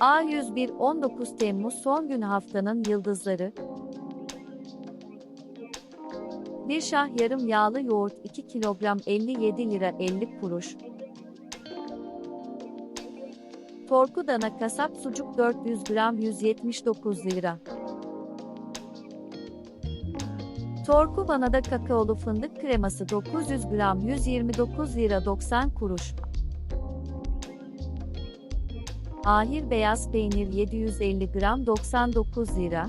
A101 19 Temmuz son gün haftanın yıldızları. Bir şah yarım yağlı yoğurt 2 kilogram 57 lira 50 kuruş. Torku dana kasap sucuk 400 gram 179 lira. Torku vanada kakaolu fındık kreması 900 gram 129 lira 90 kuruş. Ahir beyaz peynir 750 gram 99 lira.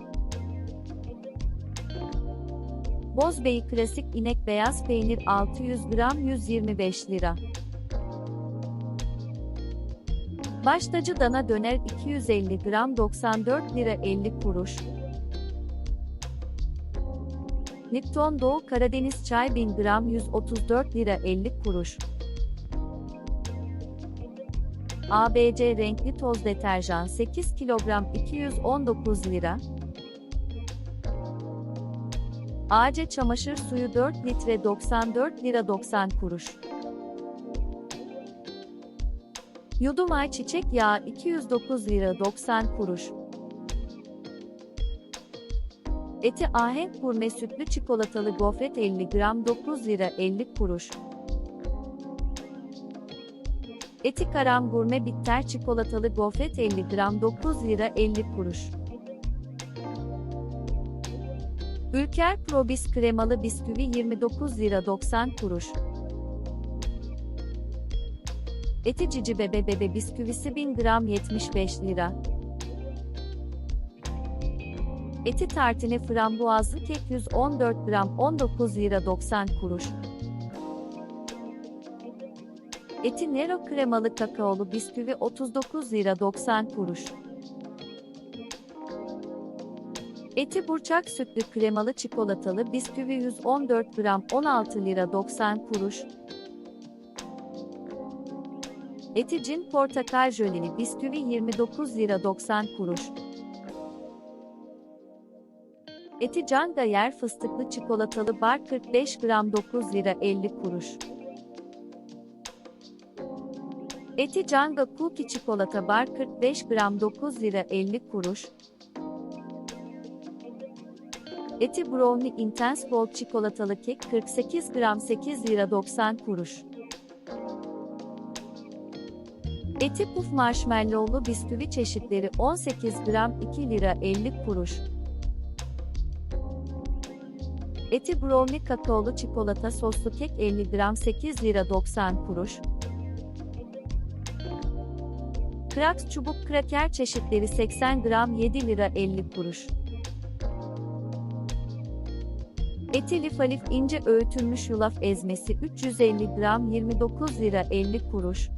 Bozbey klasik inek beyaz peynir 600 gram 125 lira. Baştacı dana döner 250 gram 94 lira 50 kuruş. Lipton Doğu Karadeniz çay 1000 gram 134 lira 50 kuruş. ABC renkli toz deterjan 8 kilogram 219 lira. AC çamaşır suyu 4 litre 94 lira 90 kuruş. Yudum ay çiçek yağı 209 lira 90 kuruş. Eti ahenk gurme sütlü çikolatalı gofret 50 gram 9 lira 50 kuruş. Eti karam gurme bitter çikolatalı gofret 50 gram 9 lira 50 kuruş. Ülker Probis kremalı bisküvi 29 lira 90 kuruş. Eti cici bebe bebe bisküvisi 1000 gram 75 lira. Eti tartine frambuazlı kek 114 gram 19 lira 90 kuruş. Eti Nero kremalı kakaolu bisküvi 39 lira 90 kuruş. Eti burçak sütlü kremalı çikolatalı bisküvi 114 gram 16 lira 90 kuruş. Eti cin portakal jöleli bisküvi 29 lira 90 kuruş. Eti Canga yer fıstıklı çikolatalı bar 45 gram 9 lira 50 kuruş. Eti Canga Cookie çikolata bar 45 gram 9 lira 50 kuruş. Eti Brownie Intense Gold çikolatalı kek 48 gram 8 lira 90 kuruş. Eti Puf marshmallowlu bisküvi çeşitleri 18 gram 2 lira 50 kuruş. Eti Brownie kakaolu çikolata soslu kek 50 gram 8 lira 90 kuruş. Kraks çubuk kraker çeşitleri 80 gram 7 lira 50 kuruş. Eti lif alif ince öğütülmüş yulaf ezmesi 350 gram 29 lira 50 kuruş.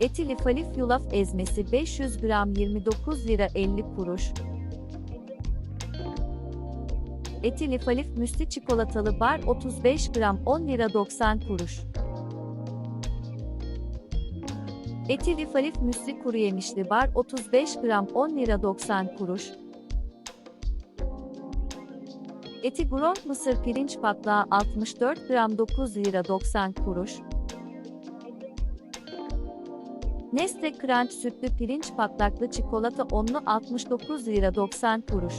Eti lif alif yulaf ezmesi 500 gram 29 lira 50 kuruş. Eti lif alif müsli çikolatalı bar 35 gram 10 lira 90 kuruş. Eti lif alif müsli kuru yemişli bar 35 gram 10 lira 90 kuruş. Eti Grond mısır pirinç patlağı 64 gram 9 lira 90 kuruş. Nestle Crunch sütlü pirinç patlaklı çikolata onlu 69 lira 90 kuruş.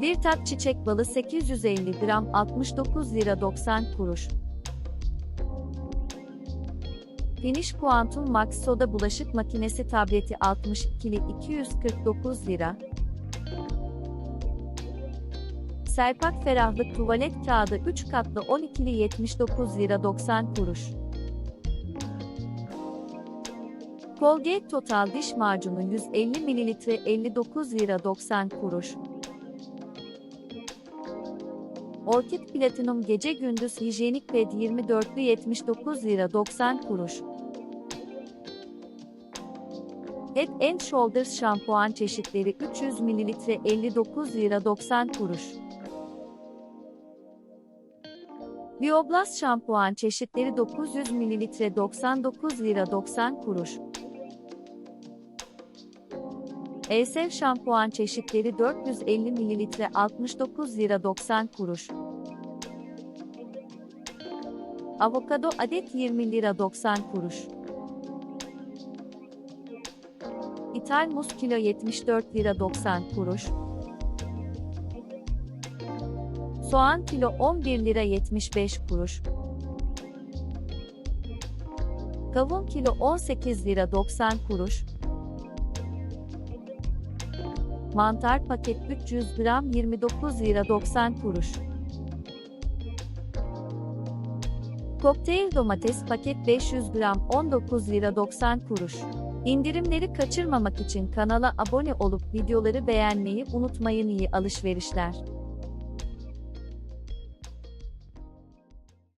Bir tat çiçek balı 850 gram 69 lira 90 kuruş. Finish Quantum Max Soda bulaşık makinesi tableti 62'li 249 lira. Serpak ferahlık tuvalet kağıdı 3 katlı 12'li 79 lira 90 kuruş. Colgate Total diş macunu 150 ml 59 lira 90 kuruş. Orkid Platinum gece gündüz hijyenik ped 24'lü 79 lira 90 kuruş. Head and Shoulders şampuan çeşitleri 300 ml 59 lira 90 kuruş. Bioblast şampuan çeşitleri 900 ml 99 lira 90 kuruş. Elsev şampuan çeşitleri 450 ml 69 lira 90 kuruş. Avokado adet 20 lira 90 kuruş. İthal muz kilo 74 lira 90 kuruş. Soğan kilo 11 lira 75 kuruş. Kavun kilo 18 lira 90 kuruş. Mantar paket 300 gram 29 lira 90 kuruş. Kokteyl domates paket 500 gram 19 lira 90 kuruş. İndirimleri kaçırmamak için kanala abone olup videoları beğenmeyi unutmayın iyi alışverişler.